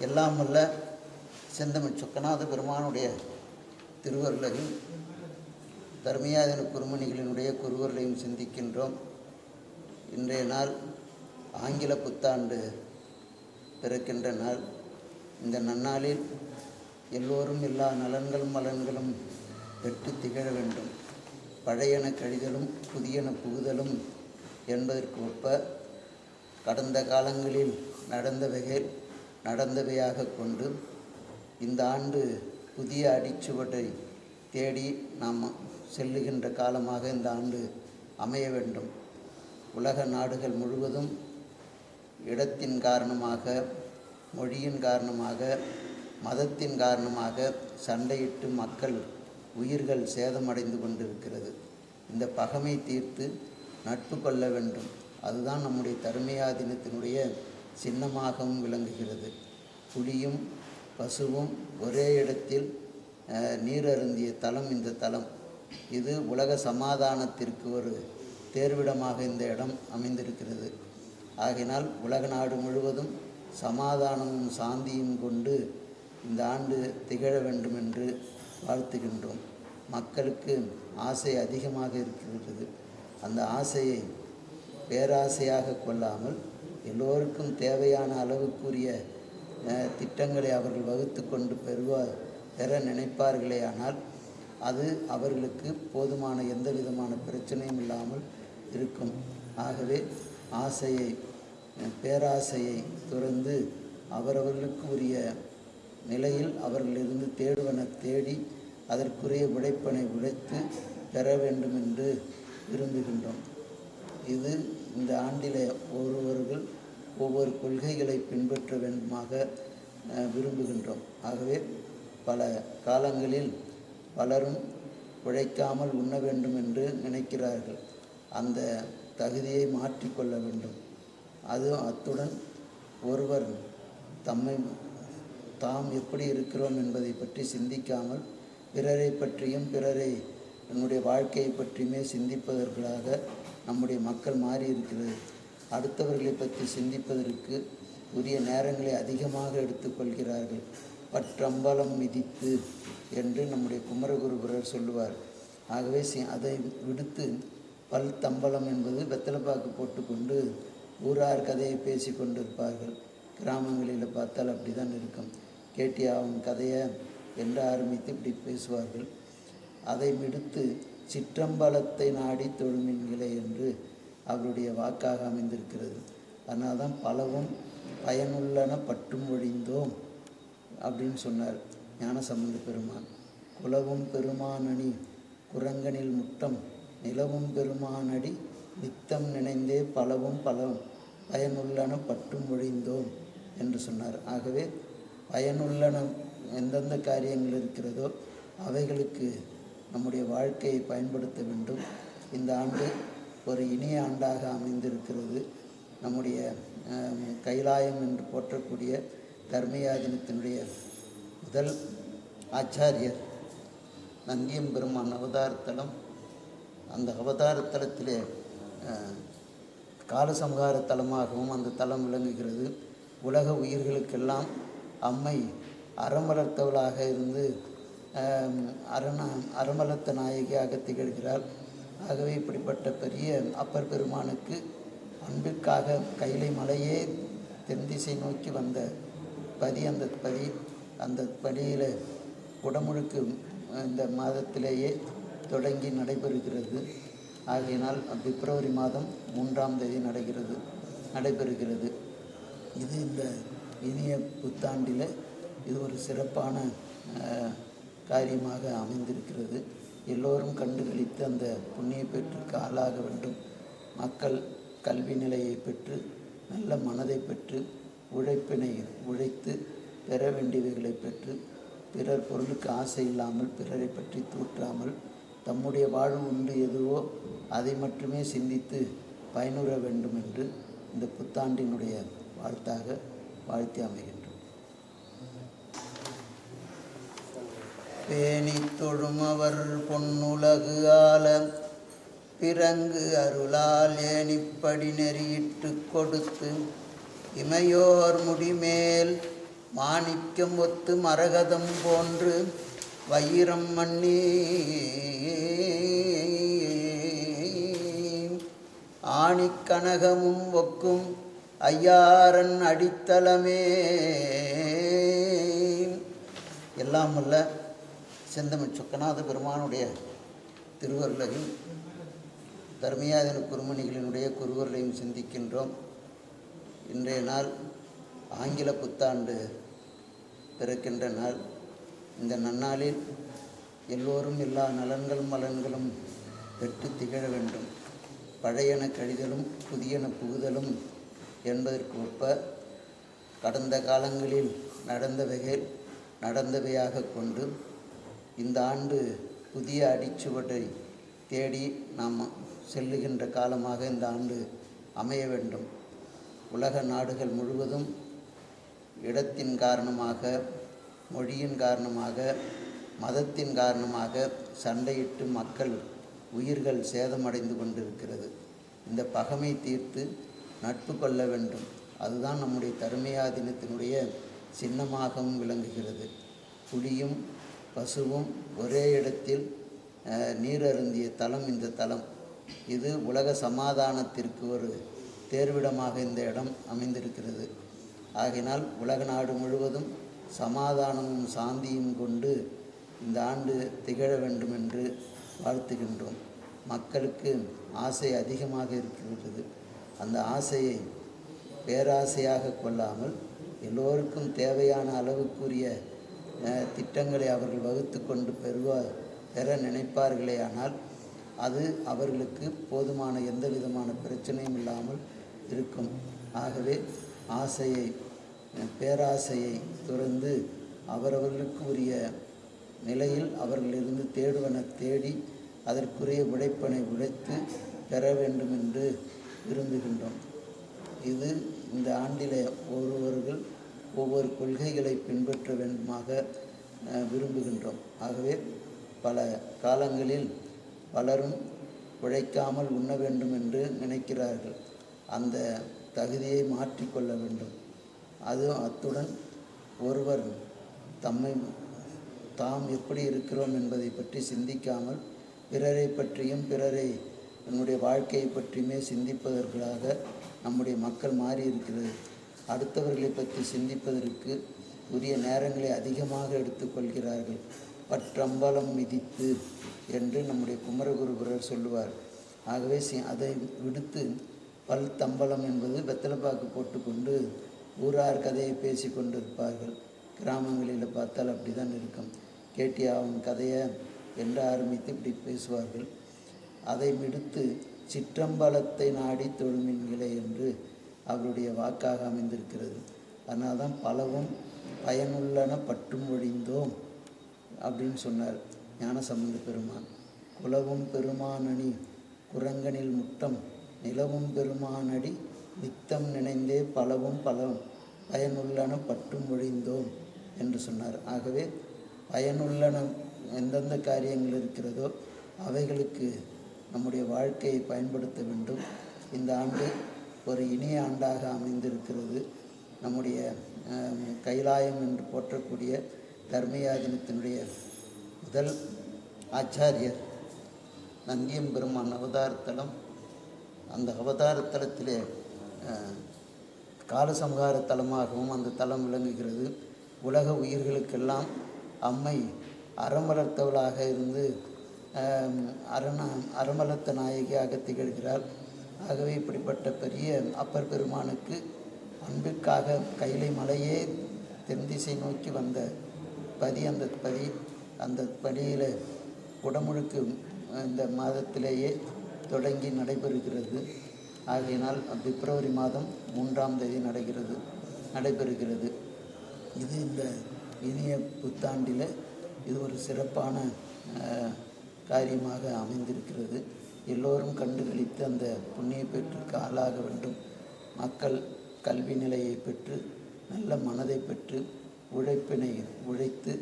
எல்லாம் வல்ல செந்தமிழ் சொக்கநாத பெருமானுடைய திருவருளையும் தர்மியாதன குருமணிகளினுடைய குருவர்களையும் சிந்திக்கின்றோம். இன்றைய நாள் ஆங்கில புத்தாண்டு பிறக்கின்ற நாள். இந்த நன்னாளில் எல்லோரும் எல்லா நலன்களும் மலன்களும் பெற்று திகழ வேண்டும். பழையன கழிதலும் புதியன புகுதலும் என்பதற்கு ஒப்ப கடந்த காலங்களில் நடந்தவைகள் நடந்தவையாக கொண்டு இந்த ஆண்டு புதிய அடிச்சுவட்டை தேடி நாம் செல்லுகின்ற காலமாக இந்த ஆண்டு அமைய வேண்டும். உலக நாடுகள் முழுவதும் இடத்தின் காரணமாக மொழியின் காரணமாக மதத்தின் காரணமாக சண்டையிட்டு மக்கள் உயிர்கள் சேதமடைந்து கொண்டிருக்கிறது. இந்த பகமை தீர்த்து நட்பு கொள்ள வேண்டும். அதுதான் நம்முடைய தருமையா தினத்தினுடைய சின்னமாகவும் விளங்குகிறது. புலியும் பசுவும் ஒரே இடத்தில் நீர் அருந்திய தலம் இந்த தலம். இது உலக சமாதானத்திற்கு ஒரு தேர்விடமாக இந்த இடம் அமைந்திருக்கிறது. ஆகினால் உலக நாடு முழுவதும் சமாதானமும் சாந்தியும் கொண்டு இந்த ஆண்டு திகழ வேண்டும் என்று வாழ்த்துகின்றோம். மக்களுக்கு ஆசை அதிகமாக இருக்கிறது. அந்த ஆசையை பேராசையாக கொள்ளாமல் எல்லோருக்கும் தேவையான அளவுக்குரிய திட்டங்களை அவர்கள் வகுத்து கொண்டு பெறுவா பெற நினைப்பார்களே ஆனால் அது அவர்களுக்கு போதுமான எந்த விதமான பிரச்சனையும் இல்லாமல் இருக்கும். ஆகவே ஆசையை பேராசையை துறந்து அவரவர்களுக்கு உரிய நிலையில் அவர்களிருந்து தேடுவன தேடி அதற்குரிய உழைப்பனை உழைத்து பெற வேண்டும் என்று விரும்புகின்றோம். இது இந்த ஆண்டிலே ஒருவர்கள் ஒவ்வொரு கொள்கைகளை பின்பற்ற வேண்டுமாக விரும்புகின்றோம். ஆகவே பல காலங்களில் பலரும் உழைக்காமல் உண்ண வேண்டும் என்று நினைக்கிறார்கள். அந்த தகுதியை மாற்றிக்கொள்ள வேண்டும். அது அத்துடன் ஒருவர் தம்மை தாம் எப்படி இருக்கிறோம் என்பதை பற்றி சிந்திக்காமல் பிறரை பற்றியும் பிறரை நம்முடைய வாழ்க்கையை பற்றியுமே சிந்திப்பதற்காக நம்முடைய மக்கள் மாறி இருக்கிறது. அடுத்தவர்களை பற்றி சிந்திப்பதற்கு உரிய நேரங்களை அதிகமாக எடுத்துக்கொள்கிறார்கள் பற்றம்பலம் மிதித்து என்று நம்முடைய குமரகுருபுரர் சொல்லுவார். ஆகவே அதை விடுத்து பல் தம்பலம் என்பது வெத்தலைப்பாக்கு போட்டுக்கொண்டு ஊரார் கதையை பேசி கொண்டிருப்பார்கள். கிராமங்களில் பார்த்தால் அப்படி தான் இருக்கும். கேட்டியா அவன் கதையை என்று ஆரம்பித்து இப்படி பேசுவார்கள். அதை விடுத்து சிற்றம்பலத்தை நாடி தொழுமின்களே என்று அவருடைய வாக்காக அமைந்திருக்கிறது. அதனால தான் பலவும் பயனுள்ளன பட்டும் ஒழிந்தோம் அப்படின்னு சொன்னார் ஞானசம்பந்த பெருமான். குலவும் பெருமானணி குரங்கனில் முட்டம் நிலவும் பெருமானடி நித்தம் நினைந்தே பலவும் பலவும் பயனுள்ளன பட்டும் ஒழிந்தோம் என்று சொன்னார். ஆகவே பயனுள்ளன எந்தெந்த காரியங்கள் இருக்கிறதோ அவைகளுக்கு நம்முடைய வாழ்க்கையை பயன்படுத்த வேண்டும். இந்த ஆண்டு ஒரு இனிய ஆண்டாக அமைந்திருக்கிறது. நம்முடைய கைலாயம் என்று போற்றக்கூடிய தர்மயாதினத்தினுடைய முதல் ஆச்சாரியர் நந்தியம் பெருமான் அவதாரத்தலம். அந்த அவதாரத்தலத்திலே காலசம்ஹார தலமாகவும் அந்த தலம் விளங்குகிறது. உலக உயிர்களுக்கெல்லாம் அம்மை அறமலர்த்தவளாக இருந்து அரண அறமலத்த நாயகியாக திகழ்கிறாள் ஆகவே இப்படிப்பட்ட பெரிய அப்பர் பெருமானுக்கு அன்பிற்காக கைலை மலையே தென் திசை நோக்கி வந்த பதி அந்த பதி அந்த படியில் குடமுழுக்கு இந்த மாதத்திலேயே தொடங்கி நடைபெறுகிறது. ஆகையினால் பிப்ரவரி மாதம் மூன்றாம் தேதி நடைகிறது நடைபெறுகிறது. இது இந்த இனிய புத்தாண்டில் இது ஒரு சிறப்பான காரியமாக அமைந்திருக்கிறது. எல்லோரும் கண்டுகளித்து அந்த புண்ணிய பெற்றுக்கு ஆளாக வேண்டும். மக்கள் கல்வி நிலையை பெற்று நல்ல மனதை பெற்று உழைப்பினை உழைத்து பெற வேண்டியவைகளை பெற்று பிறர் பொருளுக்கு ஆசை இல்லாமல் பிறரை பற்றி தூற்றாமல் தம்முடைய வாழ்வு உண்டு எதுவோ அதை மட்டுமே சிந்தித்து பயனுற வேண்டும் என்று இந்த புத்தாண்டினுடைய வாழ்த்தாக வாழ்த்தி அமைகின்றோம். பேணி தொழுமவர் பொன்னுலகு ஆல பிறங்கு அருளால் ஏணிப்படி நெறியிட்டு கொடுத்து இமையோர் முடிமேல் மாணிக்கம் ஒத்து மரகதம் போன்று வைரம் மண்ணி ஆணிக்கனகமும் ஒக்கும் ஐயாரன் அடித்தளமே. எல்லாம் இல்லை செந்தமிழ் சொக்கநாத பெருமானுடைய திருவருளையும் தர்மியாதன குருமணிகளினுடைய குருவர்களையும் சிந்திக்கின்றோம். இன்றைய நாள் ஆங்கில புத்தாண்டு பிறக்கின்ற நாள். இந்த நன்னாளில் எல்லோரும் எல்லா நலன்களும் மலன்களும் பெற்று திகழ வேண்டும். பழையன கழிதலும் புதியன புகுதலும் என்பதற்கு ஒப்ப கடந்த காலங்களில் நடந்தவைகள் நடந்தவையாக கொண்டு இந்த ஆண்டு புதிய அடிச்சுவட்டை தேடி நாம் செல்லுகின்ற காலமாக இந்த ஆண்டு அமைய வேண்டும். உலக நாடுகள் முழுவதும் இடத்தின் காரணமாக மொழியின் காரணமாக மதத்தின் காரணமாக சண்டையிட்டு மக்கள் உயிர்கள் சேதமடைந்து கொண்டிருக்கிறது. இந்த பகமை தீர்த்து நட்பு கொள்ள வேண்டும். அதுதான் நம்முடைய தருமையா தினத்தினுடைய சின்னமாகவும் விளங்குகிறது. புலியும் பசுவும் ஒரே இடத்தில் நீரருந்திய நீர் அருந்திய தலம் இந்த தலம். இது உலக சமாதானத்திற்கு ஒரு தேர்விடமாக இந்த இடம் அமைந்திருக்கிறது. ஆகினால் உலக நாடு முழுவதும் சமாதானமும் சாந்தியும் கொண்டு இந்த ஆண்டு திகழ வேண்டும் என்று வாழ்த்துகின்றோம். மக்களுக்கு ஆசை அதிகமாக இருக்கிறது. அந்த ஆசையை பேராசையாக கொள்ளாமல் எல்லோருக்கும் தேவையான அளவுக்குரிய திட்டங்களை அவர்கள் வகுத்து கொண்டு பெறுவா பெற நினைப்பார்களே ஆனால் அது அவர்களுக்கு போதுமான எந்த விதமான பிரச்சனையும் இல்லாமல் இருக்கும். ஆகவே ஆசையை பேராசையை துறந்து அவரவர்களுக்கு உரிய நிலையில் அவர்களிருந்து தேடுவன தேடி அதற்குரிய உழைப்பனை உழைத்து பெற வேண்டும் என்று விரும்புகின்றோம். இது இந்த ஆண்டிலே ஒருவர்கள் ஒவ்வொரு கொள்கைகளை பின்பற்ற வேண்டுமாக விரும்புகின்றோம். ஆகவே பல காலங்களில் பலரும் உழைக்காமல் உண்ண வேண்டும் என்று நினைக்கிறார்கள். அந்த தகுதியை மாற்றிக்கொள்ள வேண்டும். அது அத்துடன் ஒருவர் தம்மை தாம் எப்படி இருக்கிறோம் என்பதை பற்றி சிந்திக்காமல் பிறரை பற்றியும் பிறரை நம்முடைய வாழ்க்கையை பற்றியுமே சிந்திப்பதற்காக நம்முடைய மக்கள் மாறி இருக்கிறது அடுத்தவர்களை பற்றி சிந்திப்பதற்கு உரிய நேரங்களை அதிகமாக எடுத்துக்கொள்கிறார்கள். பற்றம்பலம் மிதித்து என்று நம்முடைய குமரகுருபுரர் சொல்லுவார். ஆகவே சி- அதை விடுத்து பல் தம்பலம் என்பது வெத்தலைப்பாக்கு போட்டுக்கொண்டு ஊரார் கதையை பேசி கொண்டிருப்பார்கள். கிராமங்களில் பார்த்தால் அப்படி தான் இருக்கும். கேட்டியா அவன் கதையை என்று ஆரம்பித்து இப்படி பேசுவார்கள். அதை விடுத்து சிற்றம்பலத்தை நாடி தொழுமின்களை என்று அவருடைய வாக்காக அமைந்திருக்கிறது. அதனால தான் பலவும் பயனுள்ளன பட்டும் ஒழிந்தோம் அப்படின்னு சொன்னார் ஞானசம்பந்த பெருமான். குலவும் பெருமானணி குரங்கனில் முட்டம் நிலவும் பெருமானடி நித்தம் நினைந்தே பலவும் பலவும் பயனுள்ளன பட்டும் ஒழிந்தோம் என்று சொன்னார். ஆகவே பயனுள்ளன எந்தெந்த காரியங்கள் இருக்கிறதோ அவைகளுக்கு நம்முடைய வாழ்க்கையை பயன்படுத்த வேண்டும். இந்த ஆண்டு ஒரு இனிய ஆண்டாக அமைந்திருக்கிறது. நம்முடைய கைலாயம் என்று போற்றக்கூடிய தர்மயாதினத்தினுடைய முதல் ஆச்சாரியர் நந்தியம் பெருமான் அவதாரத்தலம். அந்த அவதாரத்தலத்திலே காலசம்ஹார தலமாகவும் அந்த தலம் விளங்குகிறது. உலக உயிர்களுக்கெல்லாம் அம்மை அறமலர்த்தவளாக இருந்து அரண அறமலர்த்த நாயகியாக திகழ்கிறார் ஆகவே இப்படிப்பட்ட பெரிய அப்பர் பெருமானுக்கு அன்பிற்காக கைலை மலையே தென் திசை நோக்கி வந்த பதி அந்த பதி அந்த படியில் குடமுழுக்கு இந்த மாதத்திலேயே தொடங்கி நடைபெறுகிறது. ஆகையினால் பிப்ரவரி மாதம் மூன்றாம் தேதி நடைகிறது நடைபெறுகிறது. இது இந்த இனிய புத்தாண்டில் இது ஒரு சிறப்பான காரியமாக அமைந்திருக்கிறது. எல்லோரும் கண்டுகளித்து அந்த புண்ணிய பெற்றுக்கு ஆளாக வேண்டும். மக்கள் கல்வி நிலையை பெற்று நல்ல மனதை பெற்று உழைப்பினை உழைத்து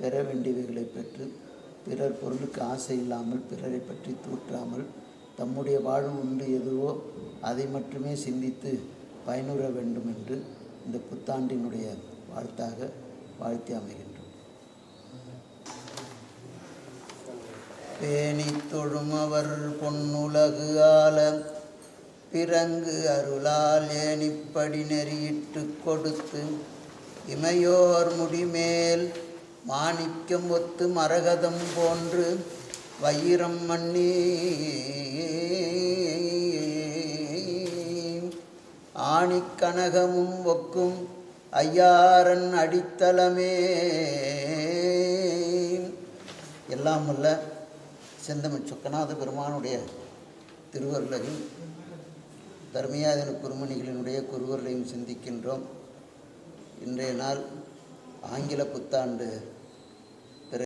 பெற வேண்டியவைகளை பெற்று பிறர் பொருளுக்கு ஆசை இல்லாமல் பிறரை பற்றி தூற்றாமல் தம்முடைய வாழ்வு உண்டு எதுவோ அதை மட்டுமே சிந்தித்து பயனுற வேண்டும் என்று இந்த புத்தாண்டினுடைய வாழ்த்தாக வாழ்த்தி அமைகின்றோம் பேணி தொழுமவர் பொன்னுலகு ஆல பிறங்கு அருளால் ஏணிப்படி நெறியிட்டு கொடுத்து இமையோர் முடிமேல் மாணிக்கம் ஒத்து மரகதம் போன்று வைரம் மண்ணி ஆணிக்கனகமும் ஒக்கும் ஐயாரன் அடித்தளமே. எல்லாம் இல்லை செந்தமிழ் சொக்கநாத பெருமானுடைய திருவருளையும் தர்மயாதன குருமணிகளினுடைய குருவர்களையும் சிந்திக்கின்றோம். இன்றைய நாள் ஆங்கில புத்தாண்டு.